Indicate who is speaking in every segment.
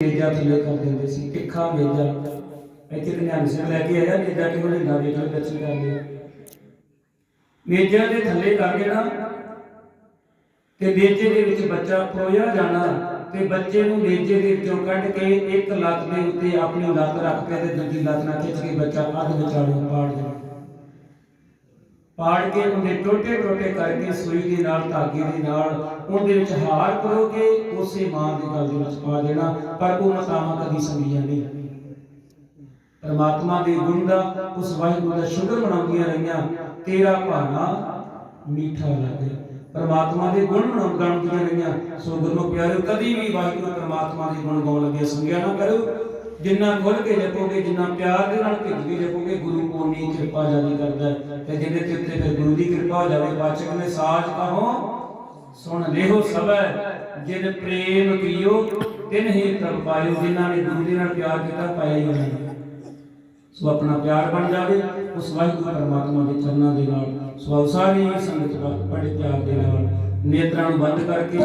Speaker 1: ਮੇਜਾ ਥੱਲੇ ਕਰ ਦਿੰਦੇ ਸੀ ਤਿੱਖਾ ਮੇਜਾ। ਇੱਥੇ ਕਨਿਆਨ ਸਿੰਘ ਲੈ ਕੇ ਆਇਆ, ਮੇਜਾ ਕਿਹੋ ਜਿਹਾ ਵੇਖ ਲਓ ਦਰਸ਼ਨ ਕਰ ਲਿਓ ਮੇਜਾ ਦੇ ਥੱਲੇ ਕਰ ਦੇਣਾ ਤੇ ਮੇਜੇ ਦੇ ਵਿੱਚ ਬੱਚਾ ਪਰੋਇਆ ਜਾਣਾ ਤੇ ਬੱਚੇ ਨੂੰ ਮੇਜੇ ਦੇ ਵਿੱਚੋਂ ਕੱਢ ਕੇ ਇੱਕ ਲੱਤ ਦੇ ਉੱਤੇ ਆਪਣੀ ਲੱਤ ਰੱਖ ਕੇ ਤੇ ਦੂਜੀ ਲੱਤ ਨਾਲ ਖਿੱਚ ਕੇ ਬੱਚਾ ਅੱਧ ਵਿਚਾਲੋਂ ਪਾੜ ਦੇਣਾ। ਪਾੜ ਕੇ ਉਹਨੇ ਟੋਟੇ ਟੋਟੇ ਕਰਕੇ ਸੂਈ ਦੇ ਨਾਲ, ਧਾਗੇ ਦੇ ਨਾਲ ਉਹਦੇ ਵਿੱਚ ਹਾਰ ਕਰੋਗੇ, ਉਸੇ ਮਾਂ ਦੇ ਗਲ ਦੇ ਵਿੱਚ ਪਾ ਦੇਣਾ, ਪਰ ਉਹ ਮਤਾਵਾਂ ਕਦੀ ਸੰਗੀਆਂ ਨਹੀਂ ਪਰਮਾਤਮਾ ਦੇ ਗੁਣ ਦਾ, ਉਸ ਵਾਹਿਗੁਰੂ ਦਾ ਸ਼ੁਕਰ ਮਨਾਉਂਦੀਆਂ ਰਹੀਆਂ, ਤੇਰਾ ਭਾਣਾ ਮਿੱਠਾ ਲੱਗੇ ਪਰਮਾਤਮਾ ਦੇ ਗੁਣ ਮਨਾਉਣ ਰਹੀਆਂ, ਸੋ ਗੁਰੂ ਪਿਆਰਿਓ, ਕਦੀ ਵੀ ਵਾਹਿਗੁਰੂ ਪਰਮਾਤਮਾ ਦੇ ਗੁਣ ਗਾਉਣ ਲੱਗੇ ਸੰਗਿਆ ਨਾ ਕਰੋ ਜਿੰਨਾ ਖੁੱਲ ਕੇ ਜਪੋਗੇ, ਜਿੰਨਾ ਪਿਆਰ ਦੇ ਨਾਲ ਭਿੱਜ ਕੇ ਜਪੋਗੇ, ਗੁਰੂ ਕੋਨੀ ਕਿਰਪਾ ਜਾਰੀ ਕਰਦਾ ਤੇ ਜਿਹਦੇ ਤੇ ਉੱਤੇ ਫਿਰ ਗੁਰੂ ਦੀ ਕਿਰਪਾ ਹੋ ਜਾਵੇ ਬਾਚਕ ਨੇ ਸਾਜ ਕਹੋ ਸੁਣ ਲਿਓ ਸਭੈ, ਜਿਨ ਪ੍ਰੇਮ ਕੀਓ, ਤਿਨ ਹੀ ਪ੍ਰਭ ਪਾਇਓ, ਜਿਨ੍ਹਾਂ ਨੇ ਗੁਰੂ ਦੇ ਨਾਲ ਪਿਆਰ ਕੀਤਾ, ਪਾਇਆ ਹੀ ਉਹਨਾਂ ਸੋ ਆਪਣਾ ਪਿਆਰ ਬਣ ਜਾਵੇ, ਉਸ ਵਾਹਿਗੁਰੂ ਪਰਮਾਤਮਾ ਦੇ ਚਰਨਾਂ ਦੇ ਨਾਲ, ਸੋ ਸਾਰੀ ਸੰਗਤ ਬੜੇ ਪਿਆਰ ਦੇ ਨਾਲ, ਨੇਤਰਾਂ ਨੂੰ ਬੰਦ ਕਰਕੇ,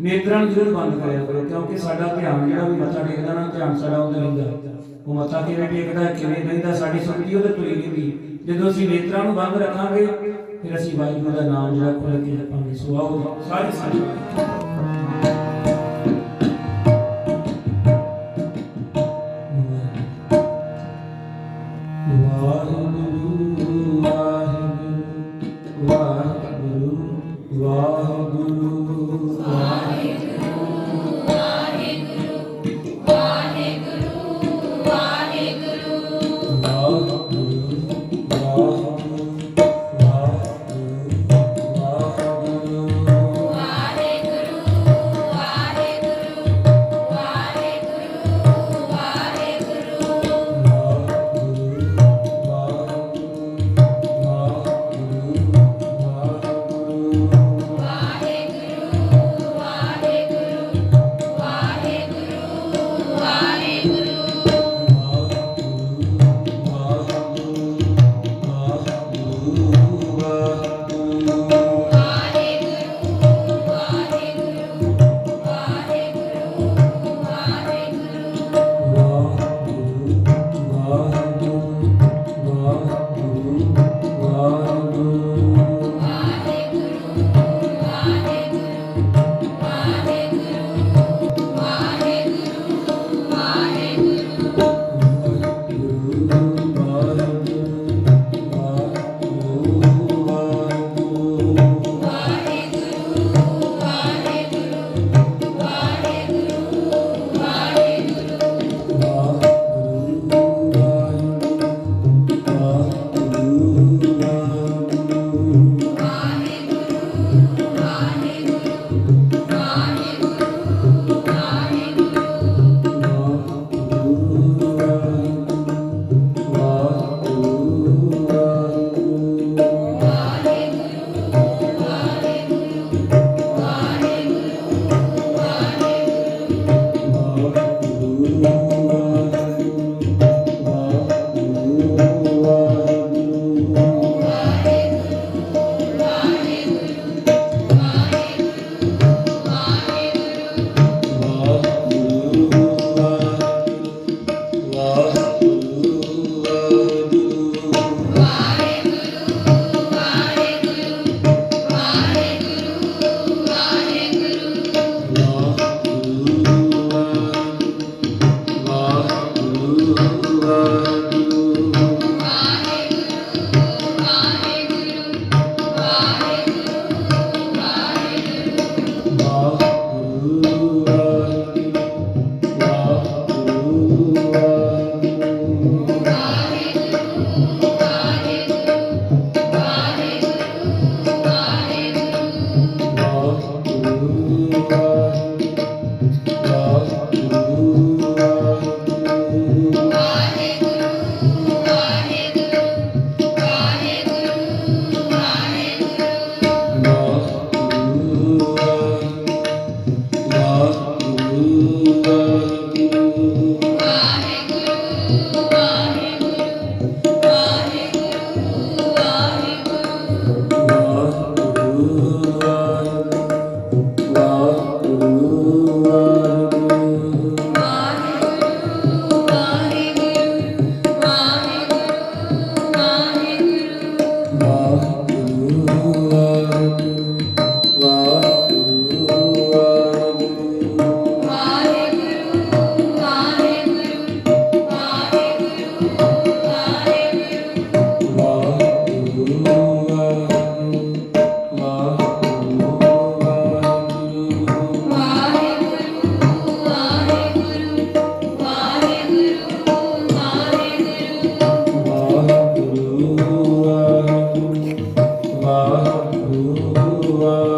Speaker 1: ਨੇਤਰਾਂ ਨੂੰ ਜ਼ਰੂਰ ਬੰਦ ਕਰਿਆ ਕਰੋ, ਕਿਉਂਕਿ ਸਾਡਾ ਧਿਆਨ ਜਿਹੜਾ ਵੀ ਮੱਥਾ ਟੇਕਦਾ ਨਾ, ਧਿਆਨ ਸਾਡਾ ਉਹਦੇ ਰਹਿੰਦਾ ਉਹ ਮੱਥਾ ਕਿਵੇਂ ਟੇਕਦਾ, ਕਿਵੇਂ ਰਹਿੰਦਾ ਸਾਡੀ ਸੁਣਦੀ ਉਹਦੇ ਤੁਰੀ ਰਹਿੰਦੀ। ਜਦੋਂ ਅਸੀਂ ਨੇਤਰਾਂ ਨੂੰ ਬੰਦ ਰੱਖਾਂਗੇ ਫਿਰ ਅਸੀਂ ਵਾਹਿਗੁਰੂ ਦਾ ਨਾਮ ਜਿਹੜਾ ਖੁੱਲ੍ਹ ਕੇ ਜਪਾਂਗੇ ਸੋ ਆਓ ਜੀ ਸਾਰੇ ਸਾਰੇ ਵਾਹਿਗੁਰੂ ਵਾਹਿਗੁਰੂ ਵਾਹਿਗੁਰੂ ਵਾਹਿਗੁਰੂ ਗੁਰੂ ਆ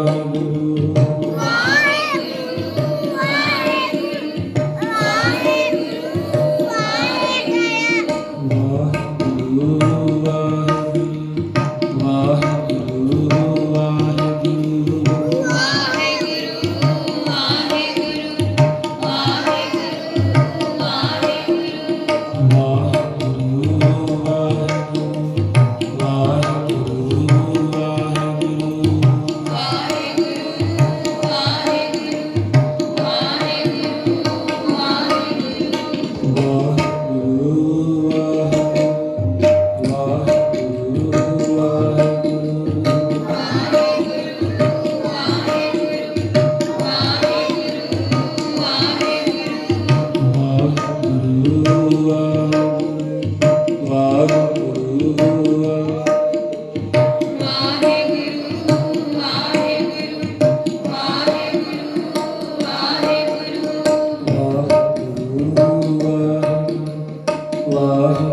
Speaker 1: الله